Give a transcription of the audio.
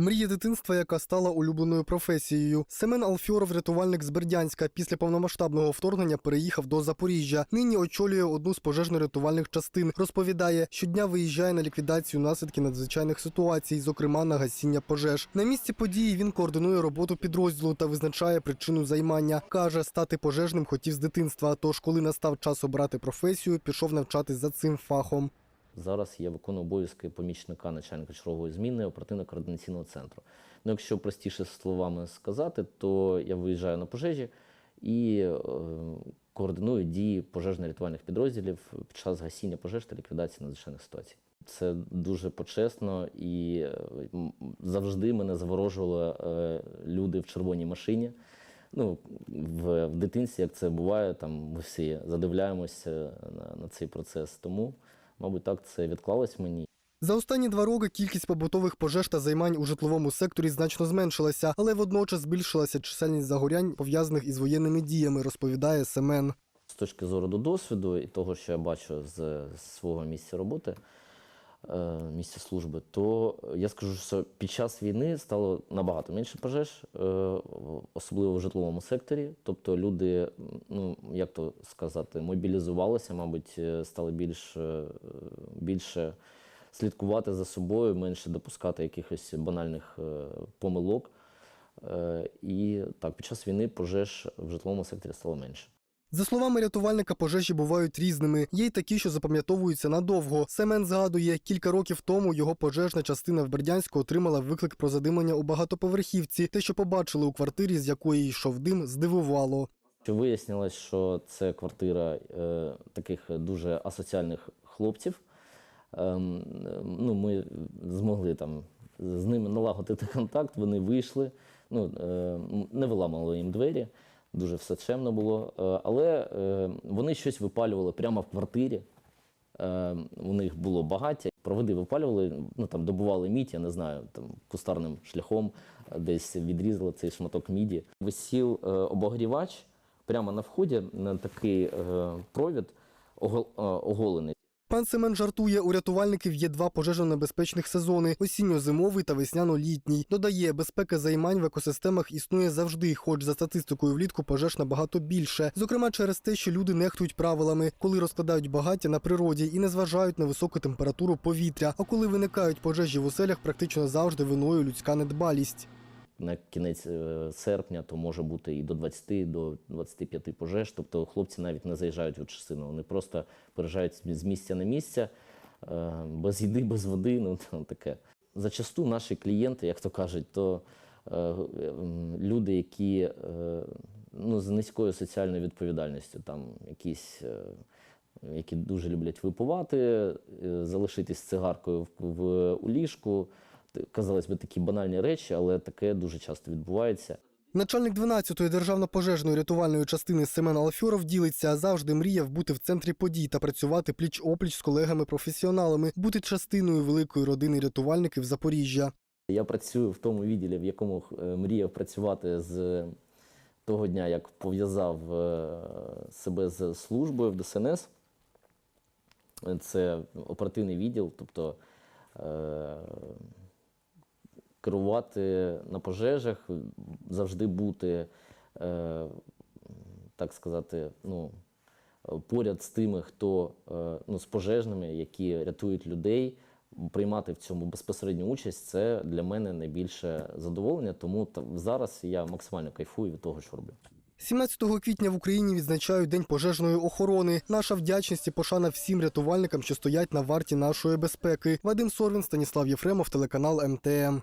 Мрія дитинства, яка стала улюбленою професією. Семен Алфьоров, рятувальник з Бердянська, після повномасштабного вторгнення переїхав до Запоріжжя. Нині очолює одну з пожежно-рятувальних частин. Розповідає, щодня виїжджає на ліквідацію наслідків надзвичайних ситуацій, зокрема на гасіння пожеж. На місці події він координує роботу підрозділу та визначає причину займання. каже, стати пожежним хотів з дитинства. Тож, коли настав час обрати професію, пішов навчатись за цим фахом. Зараз я виконую обов'язки помічника начальника чергової зміни оперативно-координаційного центру. Ну, якщо простіше словами сказати, то я виїжджаю на пожежі і е, координую дії пожежно-рятувальних підрозділів під час гасіння пожеж та ліквідації надзвичайних ситуацій. Це дуже почесно і е, завжди мене заворожували е, люди в червоній машині. Ну, в, в дитинстві, як це буває, там ми всі задивляємося на, на цей процес. Тому, мабуть, так це відклалось мені. За останні два роки кількість побутових пожеж та займань у житловому секторі значно зменшилася, але водночас збільшилася чисельність загорянь, пов'язаних із воєнними діями, розповідає Семен. З точки зору до досвіду і того, що я бачу з свого місця роботи, місця служби, то я скажу, що під час війни стало набагато менше пожеж, е, особливо в житловому секторі. Тобто люди, ну як то сказати, мобілізувалися, мабуть, е, стали більш, е, більше слідкувати за собою, менше допускати якихось банальних е, помилок. Е, І так, під час війни пожеж в житловому секторі стало менше. За словами рятувальника, пожежі бувають різними. Є й такі, що запам'ятовуються надовго. Семен згадує, кілька років тому його пожежна частина в Бердянську отримала виклик про задимлення у багатоповерхівці. Те, що побачили у квартирі, з якої йшов дим, здивувало. Вияснилось, що це квартира е, таких дуже асоціальних хлопців. Ем, ну, ми змогли там з ними налагодити контакт, вони вийшли, ну, е, не виламали їм двері, дуже все чемно було. Е, але е, вони щось випалювали прямо в квартирі. Е, у них було багаття. Проводи випалювали, ну там добували мідь, я не знаю, там кустарним шляхом десь відрізали цей шматок міді. Висів обогрівач прямо на вході на такий провід огол, оголений. Пан Семен жартує, у рятувальників є два пожежно-небезпечних сезони: осінньо-зимовий та весняно-літній. Додає, безпека займань в екосистемах існує завжди, хоч за статистикою влітку пожеж набагато більше. Зокрема, через те, що люди нехтують правилами, коли розкладають багаття на природі і не зважають на високу температуру повітря. А коли виникають пожежі в оселях, практично завжди виною людська недбалість. На кінець е, серпня то може бути і до 20, до 25 пожеж. Тобто хлопці навіть не заїжджають в частину, вони просто переїжджають з місця на місце, е, без їди, без води. Ну таке. Зачасту наші клієнти, як то кажуть, то е, люди, які ну, з низькою соціальною відповідальністю, там якісь. Які дуже люблять випивати, залишитись цигаркою в, в у ліжку. Казалось би, такі банальні речі, але таке дуже часто відбувається. Начальник 12-ї державно-пожежної рятувальної частини Семен Алфьоров ділиться, завжди мріяв бути в центрі подій та працювати пліч-опліч з колегами-професіоналами, бути частиною великої родини рятувальників Запоріжжя. Я працюю в тому відділі, в якому е, мріяв працювати з того дня, як пов'язав е, себе з службою в ДСНС. Це оперативний відділ, тобто е, керувати на пожежах, завжди бути, е, так сказати, ну, поряд з тими, хто е, ну, з пожежними, які рятують людей, приймати в цьому безпосередню участь, це для мене найбільше задоволення. Тому зараз я максимально кайфую від того, що роблю. 17 квітня в Україні відзначають День пожежної охорони. Наша вдячність і пошана всім рятувальникам, що стоять на варті нашої безпеки. Вадим Сорвін, Станіслав Єфремов, телеканал МТМ.